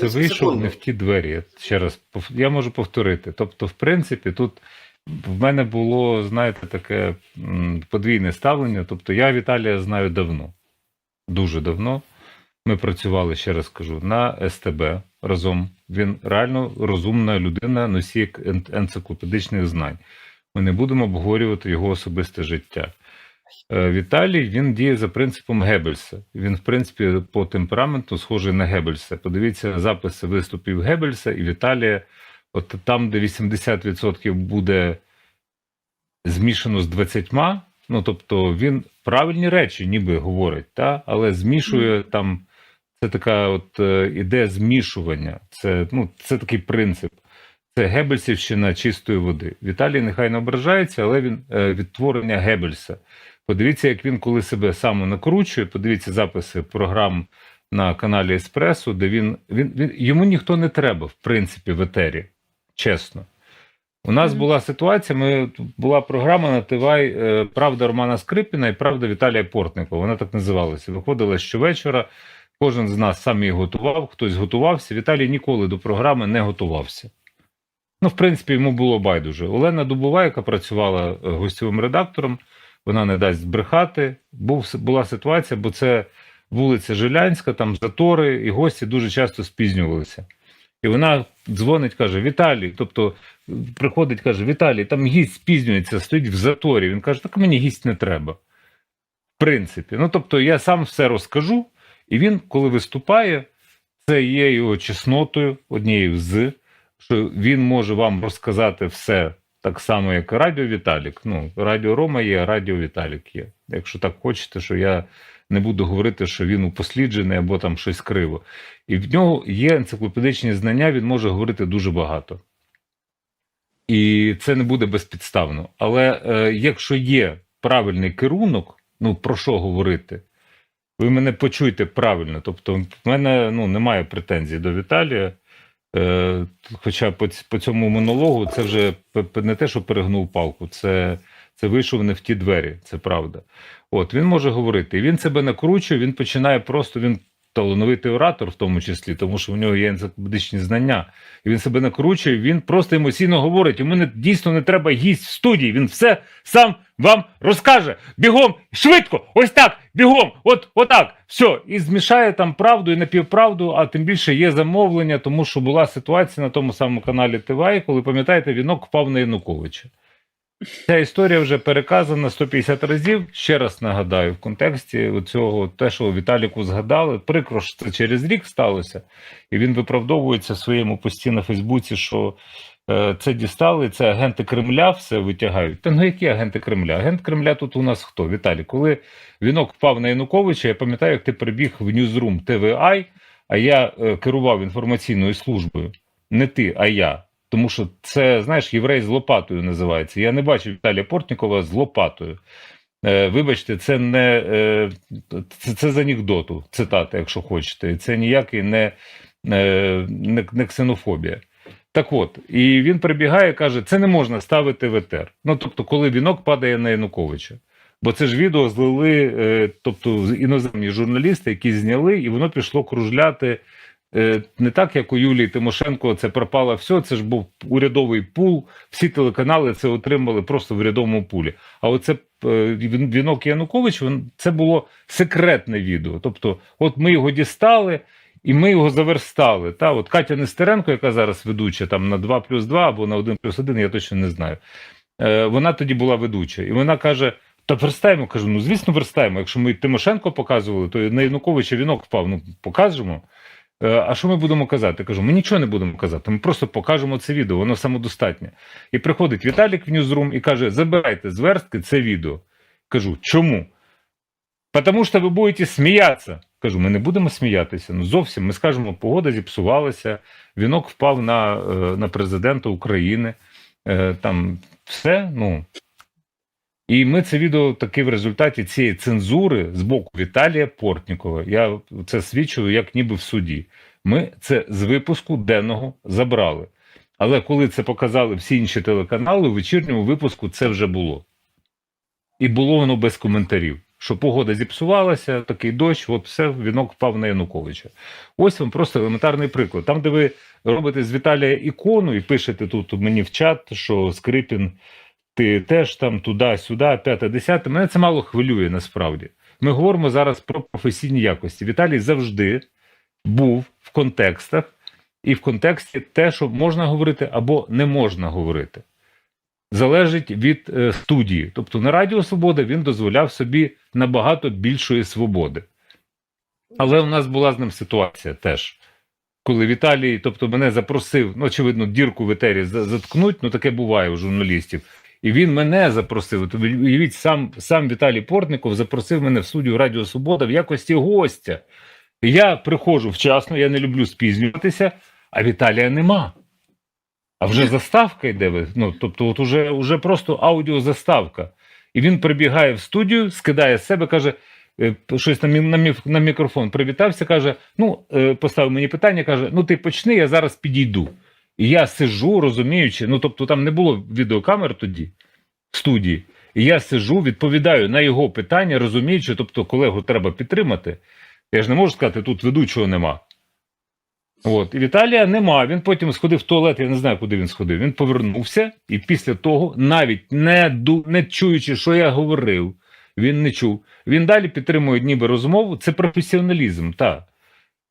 це вийшов не в ті двері. Ще раз я можу повторити. Тобто, в принципі, тут в мене було, знаєте, таке подвійне ставлення. Тобто, я Віталія знаю давно, дуже давно. Ми працювали, ще раз кажу, на СТБ разом. Він реально розумна людина, носій ен- енциклопедичних знань. Ми не будемо обговорювати його особисте життя. Е, Віталій він діє за принципом Геббельса. Він, в принципі, по темпераменту схожий на Геббельса. Подивіться записи виступів Геббельса і Віталія. От там, де 80% буде змішано з 20, ну тобто він правильні речі ніби говорить, та? але змішує там. Це така от е, ідея змішування. Це, ну, це такий принцип. Це Геббельсівщина чистої води. Віталій нехай не ображається, але він е, відтворення Геббельса. Подивіться, як він коли себе саме накручує. Подивіться записи програм на каналі Еспресо, де він, він, він йому ніхто не треба, в принципі, в етері. Чесно. У нас була ситуація. Ми була програма на Тивай е, Правда Романа Скрипіна і Правда Віталія Портникова. Вона так називалася. Виходила щовечора. Кожен з нас сам її готував, хтось готувався. Віталій ніколи до програми не готувався. Ну, в принципі, йому було байдуже. Олена Дубова, яка працювала е, гостьовим редактором, вона не дасть збрехати. Був, була ситуація, бо це вулиця Жилянська, там затори, і гості дуже часто спізнювалися. І вона дзвонить, каже: Віталій, тобто приходить, каже: Віталій, там гість спізнюється, стоїть в заторі. Він каже, так мені гість не треба. В принципі, ну тобто, я сам все розкажу, і він, коли виступає, це є його чеснотою, однією з, що він може вам розказати все так само, як Радіо Віталік. Ну, Радіо Рома є, а Радіо Віталік є. Якщо так хочете, що я не буду говорити, що він упосліджений або там щось криво. І в нього є енциклопедичні знання, він може говорити дуже багато. І це не буде безпідставно. Але е, якщо є правильний керунок, ну про що говорити? Ви мене почуєте правильно. Тобто, в мене ну, немає претензій до Віталія. Е, хоча по, по цьому монологу це вже не те, що перегнув палку, це, це вийшов не в ті двері, це правда. От він може говорити, і він себе накручує, він починає просто він талановитий оратор, в тому числі, тому що в нього є енциклопедичні знання. І він себе накручує, він просто емоційно говорить. Йому не, дійсно не треба гість в студії. Він все сам вам розкаже. Бігом, швидко, ось так, бігом, от отак. Все. І змішає там правду і напівправду, а тим більше є замовлення, тому що була ситуація на тому самому каналі ТВА, коли пам'ятаєте, вінок впав на Януковича. Ця історія вже переказана 150 разів. Ще раз нагадаю, в контексті цього, те, що Віталіку згадали, прикро, що це через рік сталося, і він виправдовується в своєму пості на Фейсбуці, що е, це дістали, це агенти Кремля все витягають. Та ну які агенти Кремля? Агент Кремля тут у нас хто? Віталій, коли вінок впав на Януковича, я пам'ятаю, як ти прибіг в Ньюзрум ТВА, а я е, керував інформаційною службою. Не ти, а я. Тому що це, знаєш, єврей з лопатою називається. Я не бачив Віталія Портнікова з лопатою. Е, вибачте, це не е, це, це з анекдоту, цитата, якщо хочете. Це ніякий не, е, не, не ксенофобія. Так от, і він прибігає і каже: це не можна ставити в етер. Ну тобто, коли вінок падає на Януковича. Бо це ж відео злили, е, тобто іноземні журналісти, які зняли, і воно пішло кружляти не так, як у Юлії Тимошенко, це пропало все. Це ж був урядовий пул. Всі телеканали це отримали просто в урядовому пулі. А оце е, вінок Янукович, це було секретне відео. Тобто, от ми його дістали. І ми його заверстали. Та от Катя Нестеренко, яка зараз ведуча там на 2 плюс 2 або на 1 плюс 1, я точно не знаю. Е, вона тоді була ведуча, і вона каже: та верстаємо. Кажу, ну звісно, верстаємо. Якщо ми Тимошенко показували, то на Януковича вінок впав. Ну покажемо. Е, А що ми будемо казати? Кажу, ми нічого не будемо казати. Ми просто покажемо це відео, воно самодостатнє. І приходить Віталік в Ньюзрум і каже: забирайте з верстки це відео. Кажу, чому? Потому що ви будете сміятися. Кажу, ми не будемо сміятися. Ну зовсім ми скажемо, погода зіпсувалася, вінок впав на, е, на президента України. Е, Там все. ну. І ми це відео таки в результаті цієї цензури з боку Віталія Портнікова. Я це свідчую, як ніби в суді. Ми це з випуску денного забрали. Але коли це показали всі інші телеканали, у вечірньому випуску це вже було. І було воно без коментарів. що погода зіпсувалася, такий дощ, от все, вінок впав на Януковича. Ось вам просто елементарний приклад. Там, де ви робите з Віталія ікону і пишете тут мені в чат, що Скрипін, ти теж там туди-сюди, п'яте, десяте. Мене це мало хвилює насправді. Ми говоримо зараз про професійні якості. Віталій завжди був в контекстах, і в контексті те, що можна говорити або не можна говорити. Залежить від е, студії. Тобто на Радіо Свобода він дозволяв собі набагато більшої свободи. Але у нас була з ним ситуація теж. Коли Віталій, тобто мене запросив, ну, очевидно, дірку в етері заткнуть, ну таке буває у журналістів. І він мене запросив. От Уявіть, сам, сам Віталій Портников запросив мене в студію Радіо Свобода в якості гостя. Я приходжу вчасно, я не люблю спізнюватися, а Віталія нема. А вже заставка йде. Ну, тобто, от уже, уже просто аудіозаставка. І він прибігає в студію, скидає з себе, каже, е, щось на, мі- на, мі- на мікрофон привітався, каже: Ну, е, поставив мені питання, каже: Ну, ти почни, я зараз підійду. І я сижу, розуміючи, ну тобто там не було відеокамер тоді в студії. І я сижу, відповідаю на його питання, розуміючи, тобто колегу треба підтримати. Я ж не можу сказати, тут ведучого нема. От, і Віталія нема. Він потім сходив в туалет, я не знаю, куди він сходив. Він повернувся, і після того, навіть не, не чуючи, що я говорив, він не чув. Він далі підтримує ніби розмову. Це професіоналізм, так.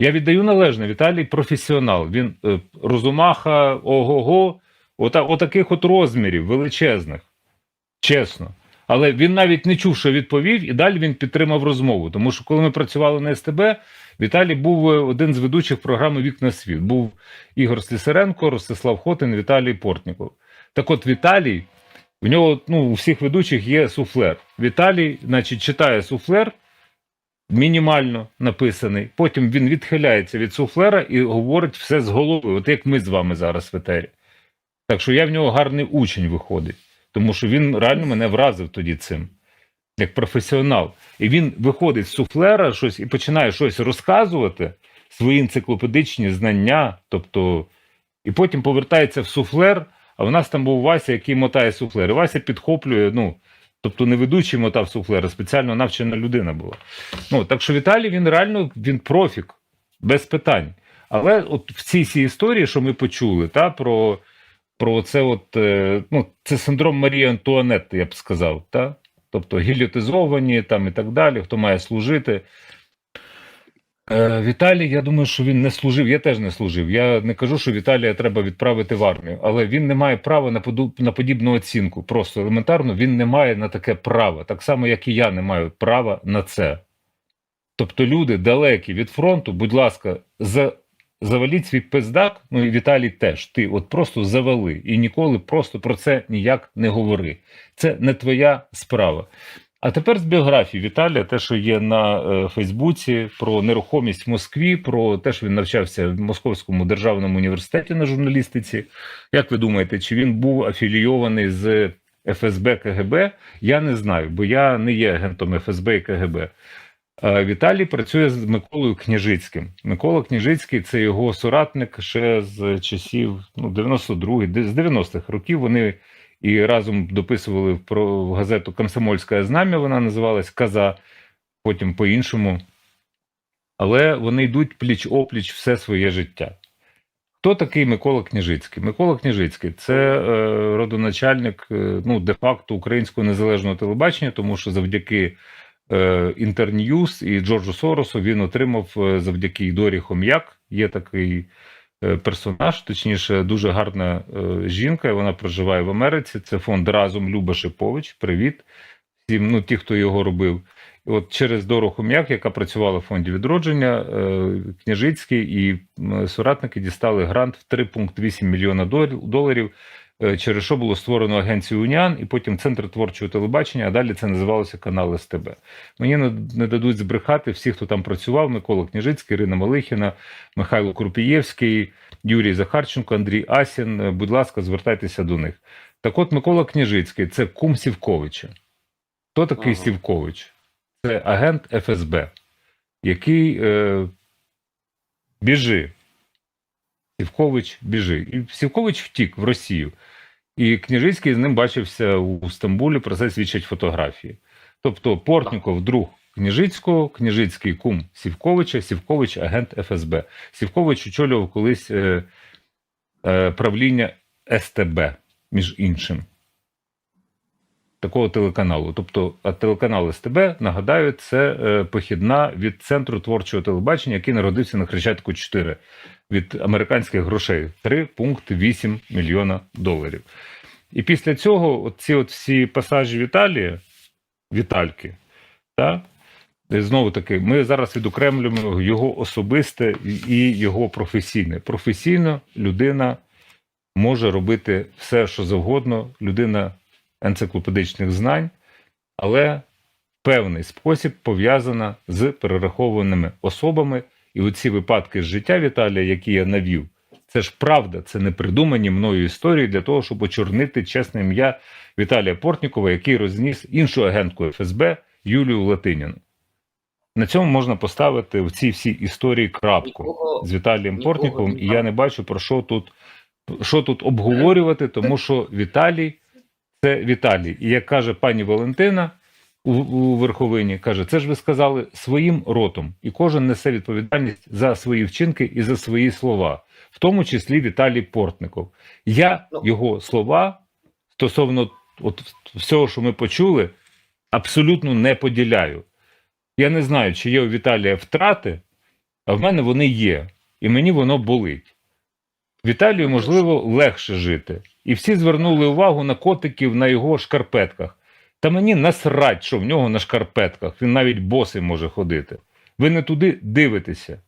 Я віддаю належне, Віталій професіонал. Він е, розумаха, ого-го, ота, отаких от розмірів величезних. Чесно. Але він навіть не чув, що відповів, і далі він підтримав розмову. Тому що коли ми працювали на СТБ, Віталій був е, один з ведучих програми Вікна світ. Був Ігор Слісаренко, Ростислав Хотин, Віталій Портніков. Так от Віталій, в нього ну, у всіх ведучих є суфлер. Віталій, значить, читає суфлер, мінімально написаний. Потім він відхиляється від суфлера і говорить все з голови, от як ми з вами зараз в етері. Так що я в нього гарний учень виходить, тому що він реально мене вразив тоді цим, як професіонал. І він виходить з суфлера щось і починає щось розказувати, свої енциклопедичні знання, тобто, і потім повертається в суфлер. А в нас там був Вася, який мотає суфлер. І Вася підхоплює, ну, тобто не ведучий мотав суфлера, спеціально навчена людина була. Ну, так що Віталій, він реально він профік, без питань. Але от в цій цій історії, що ми почули, та, про, про це, от, е, ну, це синдром Марії Антуанетти, я б сказав. Та? Тобто гіліотизовані там і так далі, хто має служити. Е, Віталій, я думаю, що він не служив. Я теж не служив. Я не кажу, що Віталія треба відправити в армію, але він не має права на поду- на подібну оцінку. Просто елементарно він не має на таке право, так само, як і я не маю права на це. Тобто, люди далекі від фронту, будь ласка, за, заваліть свій пиздак, ну і Віталій теж. Ти от просто завали і ніколи просто про це ніяк не говори. Це не твоя справа. А тепер з біографії Віталія, те, що є на е, Фейсбуці, про нерухомість в Москві, про те, що він навчався в Московському державному університеті на журналістиці. Як ви думаєте, чи він був афілійований з ФСБ КГБ? Я не знаю, бо я не є агентом ФСБ і КГБ. Е, Віталій працює з Миколою Княжицьким. Микола Княжицький це його соратник ще з часів ну, 92 з 90-х років. Вони і разом дописували в газету Комсомольське знам'я, вона називалась Каза, потім по-іншому. Але вони йдуть пліч опліч все своє життя. Хто такий Микола Княжицький? Микола Княжицький це е, родоначальник е, ну, де-факто українського незалежного телебачення, тому що завдяки е, Інтерньюз і Джорджу Соросу він отримав е, завдяки Дорі Хом'як. Є такий персонаж, точніше, дуже гарна е, жінка. Вона проживає в Америці. Це фонд разом Люба Шипович. Привіт всім, ну ті, хто його робив. От через Дору Хом'як, яка працювала в фонді відродження, е, Княжицький і соратники дістали грант в 3,8 мільйона доларів, е, через що було створено агенцію Уніан і потім Центр творчого телебачення, а далі це називалося канал СТБ. Мені не, не дадуть збрехати всі, хто там працював: Микола Княжицький, Ірина Малихіна, Михайло Крупієвський, Юрій Захарченко, Андрій Асін. Е, Будь ласка, звертайтеся до них. Так от Микола Княжицький це кум Сівковича. Хто такий Ага. Сівкович? Це агент ФСБ, який е, біжи. Сівкович біжи. І Сівкович втік в Росію. І Княжицький з ним бачився у Стамбулі, про це свідчать фотографії. Тобто Портніков друг Княжицького, Княжицький кум Сівковича, Сівкович агент ФСБ. Сівкович очолював колись е, е, правління СТБ, між іншим. Такого телеканалу. Тобто, телеканал СТБ, нагадаю, це е, похідна від центру творчого телебачення, який народився на Хрещатику 4 від американських грошей 3,8 мільйона доларів. І після цього ці всі пасажі Віталія, Вітальки, та, знову таки, ми зараз відокремлюємо його особисте і його професійне. Професійно людина може робити все, що завгодно, людина енциклопедичних знань, але в певний спосіб пов'язана з перерахованими особами. І оці випадки з життя Віталія, які я навів, це ж правда, це не придумані мною історії для того, щоб очорнити чесне ім'я Віталія Портнікова, який розніс іншу агентку ФСБ Юлію Латиніну. На цьому можна поставити в цій всій історії крапку Нікого- з Віталієм нікого Портніковим, і я не бачу про що тут, що тут обговорювати, тому що Віталій це Віталій. І як каже пані Валентина у, у Верховині, каже, це ж ви сказали своїм ротом, і кожен несе відповідальність за свої вчинки і за свої слова, в тому числі Віталій Портников. Я Ну. його слова стосовно от всього, що ми почули, абсолютно не поділяю. Я не знаю, чи є у Віталія втрати, а в мене вони є, і мені воно болить. Віталію, можливо, легше жити. І всі звернули увагу на котиків на його шкарпетках. Та мені насрать, що в нього на шкарпетках. Він навіть босий може ходити. Ви не туди дивитеся.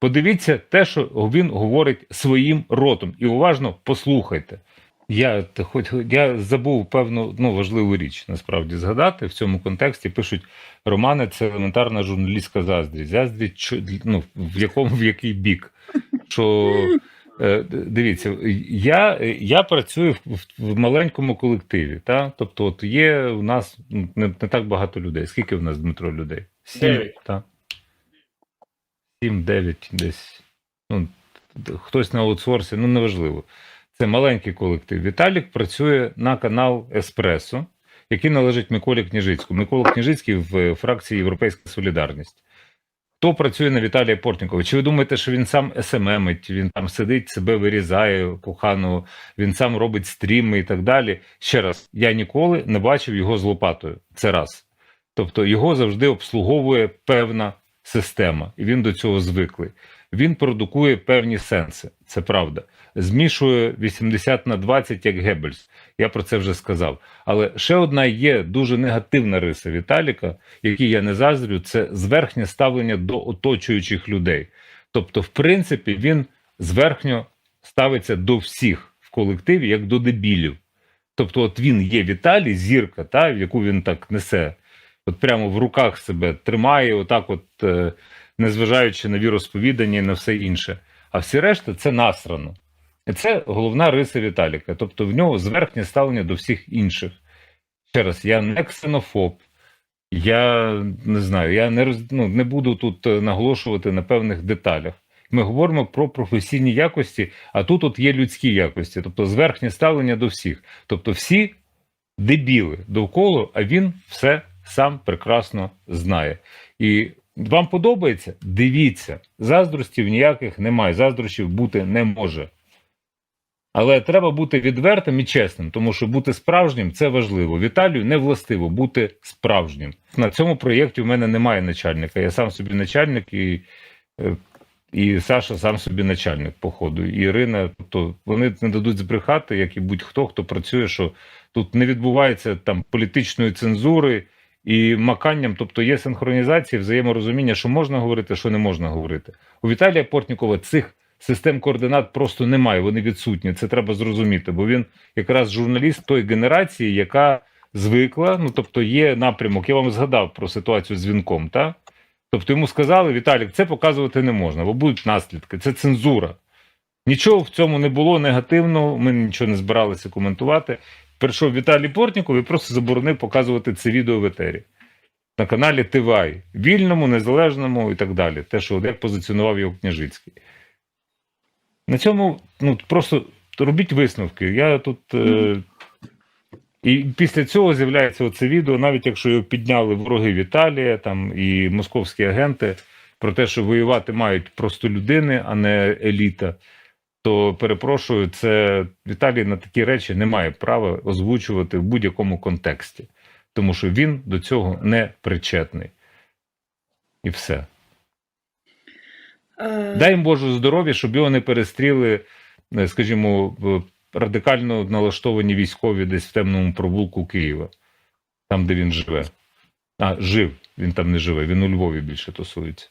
Подивіться те, що він говорить своїм ротом, і уважно послухайте. Я хоч я забув певну ну, важливу річ насправді згадати в цьому контексті. Пишуть романи, це елементарна журналістська заздрість. Заздрість ну, в якому в який бік. Що дивіться, я, я працюю в, в маленькому колективі. Та? Тобто, от є у нас не, не так багато людей. Скільки в нас Дмитро людей? Сім, та? Сім, дев'ять, десь. Ну, хтось на аутсорсі, ну неважливо. Це маленький колектив. Віталік працює на канал Еспресо, який належить Миколі Княжицькому. Микола Княжицький в фракції Європейська Солідарність. Хто працює на Віталія Портнікова? Чи ви думаєте, що він сам СММить, він там сидить, себе вирізає кохану, він сам робить стріми і так далі? Ще раз, я ніколи не бачив його з лопатою. Це раз. Тобто його завжди обслуговує певна система, і він до цього звиклий. Він продукує певні сенси, це правда. Змішує 80 на 20, як Геббельс. Я про це вже сказав. Але ще одна є дуже негативна риса Віталіка, якій я не заздрю, це зверхнє ставлення до оточуючих людей. Тобто, в принципі, він зверхньо ставиться до всіх в колективі, як до дебілів. Тобто, от він є Віталій, зірка, та, яку він так несе, от прямо в руках себе тримає, отак, от, е, незважаючи на віросповідання і на все інше. А всі решта це насрано. І це головна риса Віталіка. Тобто в нього зверхнє ставлення до всіх інших. Ще раз, я не ксенофоб, я не знаю, я не роз, ну, не буду тут е, наголошувати на певних деталях. Ми говоримо про професійні якості, а тут от є людські якості, тобто зверхнє ставлення до всіх. Тобто всі дебіли довкола, а він все сам прекрасно знає. І вам подобається? Дивіться, заздростів ніяких немає, заздрощів бути не може. Але треба бути відвертим і чесним, тому що бути справжнім це важливо. Віталію не властиво бути справжнім. На цьому проєкті в мене немає начальника. Я сам собі начальник і, е, і Саша сам собі начальник, походу. І Ірина, тобто вони не дадуть збрехати, як і будь-хто, хто працює, що тут не відбувається там політичної цензури і маканням, тобто є синхронізація, взаєморозуміння, що можна говорити, що не можна говорити. У Віталія Портнікова цих систем координат просто немає, вони відсутні. Це треба зрозуміти, бо він якраз журналіст той генерації, яка звикла. Ну тобто, є напрямок. Я вам згадав про ситуацію з дзвінком, та тобто йому сказали, Віталік, це показувати не можна, бо будуть наслідки. Це цензура. Нічого в цьому не було негативного. Ми нічого не збиралися коментувати. Прийшов Віталій Портніков і просто заборонив показувати це відео в етері. На каналі Тивай, вільному, незалежному і так далі. Те, що як позиціонував його Княжицький. На цьому ну, просто робіть висновки. Я тут. Е, І після цього з'являється оце відео, навіть якщо його підняли вороги Віталія там і московські агенти про те, що воювати мають просто людини, а не еліта. То перепрошую, це Віталій на такі речі не має права озвучувати в будь-якому контексті, тому що він до цього не причетний. І все. Е, Дай їм Боже здоров'я, щоб його не перестріли, е, скажімо, радикально налаштовані військові десь в темному провулку Києва, там, де він живе. А, жив, він там не живе, він у Львові більше тусується.